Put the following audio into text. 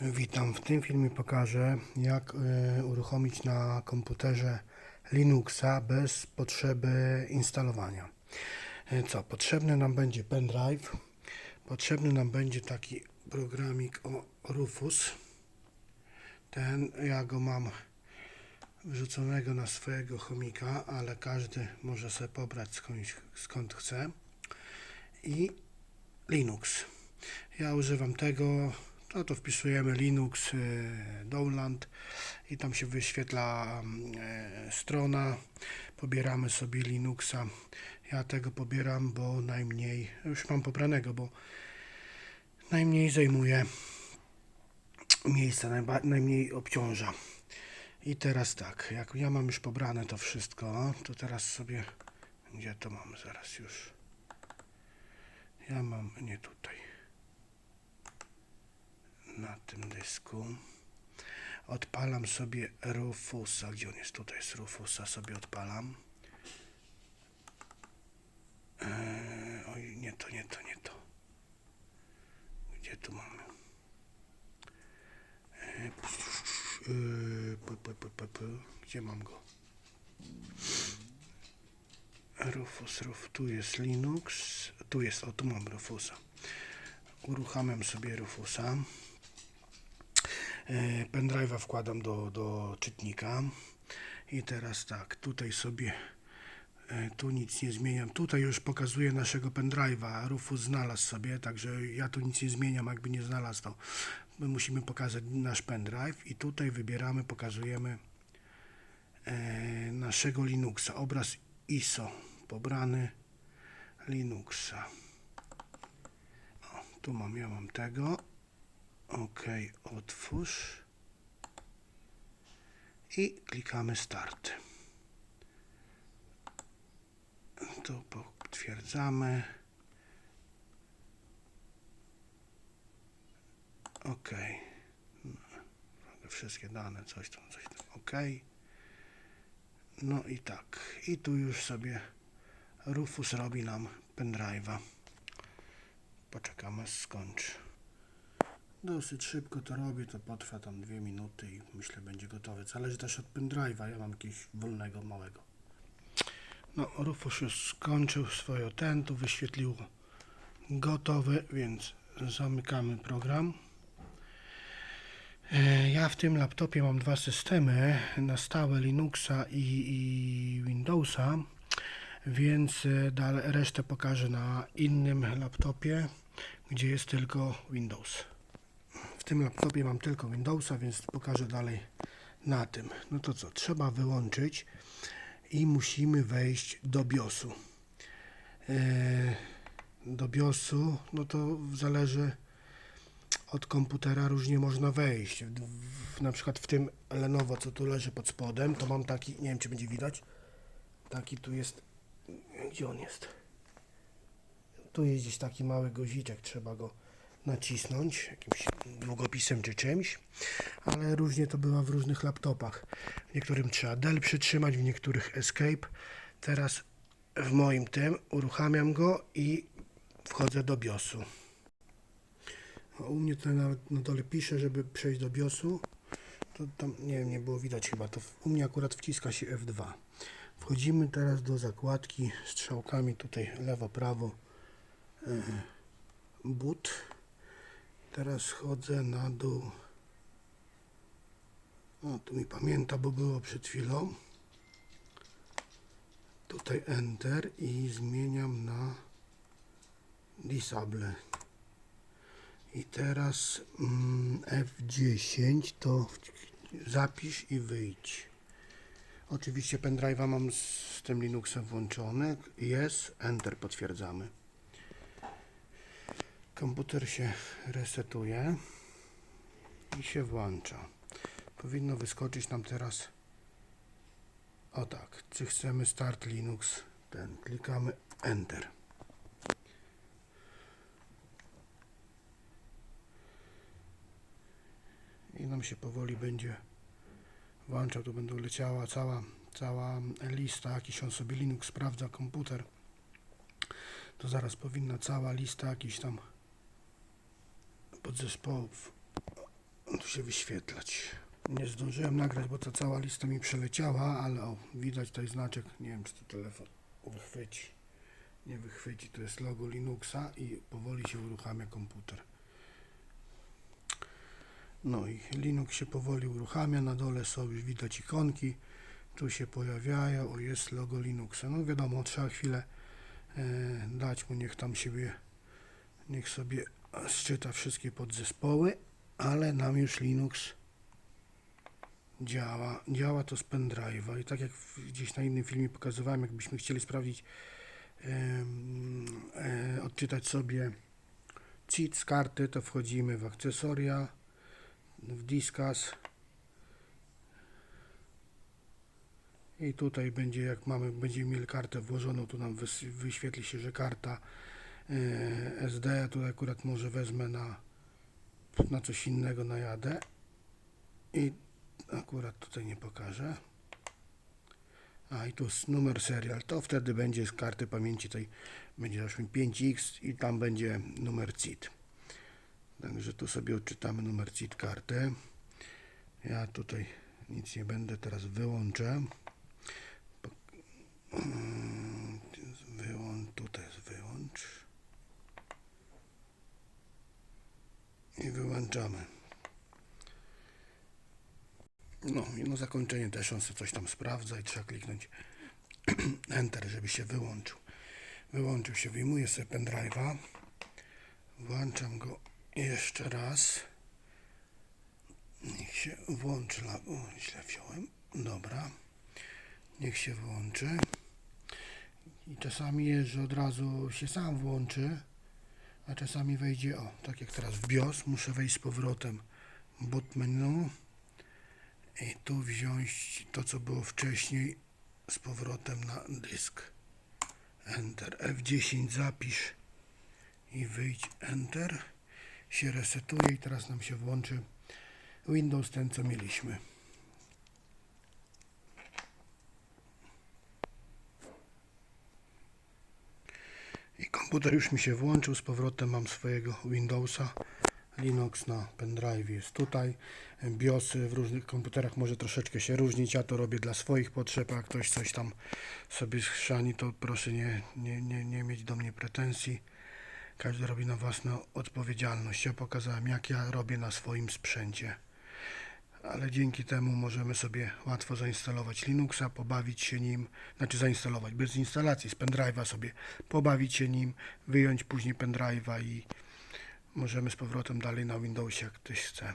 Witam. W tym filmie pokażę jak y, uruchomić na komputerze Linuxa bez potrzeby instalowania. Y, Co? Potrzebny nam będzie pendrive. Potrzebny nam będzie taki programik o Rufus. Ten ja go mam wrzuconego na swojego chomika, ale każdy może sobie pobrać skądś, skąd chce. I Linux. Ja używam tego, no to wpisujemy Linux e, Downland i tam się wyświetla e, strona. Pobieramy sobie Linuxa. Ja tego pobieram, bo najmniej, już mam pobranego, bo najmniej zajmuje miejsca, najmniej obciąża. I teraz tak, jak ja mam już pobrane to wszystko, to teraz sobie, gdzie to mam zaraz już? Ja mam, nie tutaj na tym dysku. Odpalam sobie Rufusa. Gdzie on jest? Tutaj jest Rufusa. Sobie odpalam. Eee, oj, nie to, nie to, nie to. Gdzie tu mamy? Eee. Gdzie mam go? Rufus, Ruf, tu jest Linux, tu jest, o tu mam Rufusa. Uruchamiam sobie Rufusa. E, Pendrive'a wkładam do, do czytnika. I teraz tak, tutaj sobie, e, tu nic nie zmieniam. Tutaj już pokazuję naszego pendrive'a. Rufus znalazł sobie, także ja tu nic nie zmieniam, jakby nie znalazł to. My musimy pokazać nasz pendrive i tutaj wybieramy, pokazujemy e, naszego Linuxa. Obraz ISO, pobrany Linuxa. O, tu mam, ja mam tego. OK, otwórz. I klikamy Start. Tu potwierdzamy. OK. Wszystkie dane, coś tam, coś tam. OK. No i tak. I tu już sobie Rufus robi nam pendrive'a. Poczekamy, aż skończy. Dosyć szybko to robię, to potrwa tam dwie minuty i myślę będzie gotowy. Zależy też od pendrive'a, ja mam jakiegoś wolnego, małego. No, Rufus już skończył swoje ten, tu wyświetlił gotowy, więc zamykamy program. E, Ja w tym laptopie mam dwa systemy, na stałe Linuxa i, i Windowsa, więc e, dalej resztę pokażę na innym laptopie, gdzie jest tylko Windows. Tym laptopie mam tylko Windowsa, więc pokażę dalej na tym. No to co, trzeba wyłączyć i musimy wejść do BIOSu. E, Do BIOSu, no to zależy od komputera różnie można wejść. Na przykład w tym Lenovo, co tu leży pod spodem, to mam taki, nie wiem czy będzie widać, taki tu jest, gdzie on jest? Tu jest gdzieś taki mały guziczek, trzeba go nacisnąć jakimś długopisem czy czymś, ale różnie to bywa w różnych laptopach. W niektórym trzeba del przytrzymać, w niektórych escape. Teraz w moim tym uruchamiam go i wchodzę do BIOSu. A u mnie to nawet na dole pisze, żeby przejść do BIOSu. To tam, nie nie było widać chyba. To u mnie akurat wciska się F2. Wchodzimy teraz do zakładki strzałkami tutaj lewo, prawo. E, boot. Teraz chodzę na dół. O, tu mi pamięta, bo było przed chwilą. Tutaj Enter i zmieniam na Disable. I teraz mm, F10 to zapisz i wyjdź. Oczywiście pendrive'a mam z tym Linuxem włączony. Jest, Enter potwierdzamy. Komputer się resetuje i się włącza. Powinno wyskoczyć nam teraz o tak, czy chcemy Start Linux, ten, klikamy Enter. i nam się powoli będzie włączał, tu będą leciała cała, cała lista, jakiś on sobie Linux sprawdza komputer, to zaraz powinna cała lista jakichś tam podzespołów tu się wyświetlać. Nie zdążyłem nagrać, bo ta cała lista mi przeleciała, ale o, widać tutaj znaczek. Nie wiem, czy to telefon wychwyci. Nie wychwyci. To jest logo Linuxa i powoli się uruchamia komputer. No i Linux się powoli uruchamia. Na dole są już widać ikonki. Tu się pojawiają. O, jest logo Linuxa. No wiadomo, trzeba chwilę e, dać mu, niech tam siebie, niech sobie szczyta wszystkie podzespoły, ale nam już Linux działa. Działa to z pendrive'a i tak jak gdzieś na innym filmie pokazywałem, jakbyśmy chcieli sprawdzić, em, e, odczytać sobie cheat z karty, to wchodzimy w akcesoria, w Diskas i tutaj będzie, jak mamy, będziemy mieli kartę włożoną, tu nam wyświetli się, że karta SD, tu akurat może wezmę na, na coś innego, najadę i akurat tutaj nie pokażę. A i tu jest numer serial, to wtedy będzie z karty pamięci tej będzie załóżmy 5X i tam będzie numer CIT. Także tu sobie odczytamy numer CIT karty. Ja tutaj nic nie będę teraz wyłączę Mm, Wyłącz, tutaj jest wyłącz. I wyłączamy. No i na zakończenie też on coś tam sprawdza i trzeba kliknąć Enter, żeby się wyłączył. Wyłączył się, wyjmuję sobie pendrive'a. Włączam go jeszcze raz. Niech się włączy. O, źle wziąłem. Dobra. Niech się włączy. I czasami jest, że od razu się sam włączy, a czasami wejdzie, o, tak jak teraz w BIOS, muszę wejść z powrotem boot menu i tu wziąć to, co było wcześniej z powrotem na dysk. Enter. F10 zapisz i wyjdź Enter. Się resetuje i teraz nam się włączy Windows ten, co mieliśmy. Komputer już mi się włączył. Z powrotem mam swojego Windowsa. Linux na pendrive jest tutaj. BIOSy w różnych komputerach może troszeczkę się różnić. Ja to robię dla swoich potrzeb, a ktoś coś tam sobie schrzani, to proszę nie, nie, nie, nie mieć do mnie pretensji. Każdy robi na własną odpowiedzialność. Ja pokazałem, jak ja robię na swoim sprzęcie. Ale dzięki temu możemy sobie łatwo zainstalować Linuxa, pobawić się nim, znaczy zainstalować bez instalacji, z pendrive'a sobie pobawić się nim, wyjąć później pendrive'a i możemy z powrotem dalej na Windowsie, jak ktoś chce.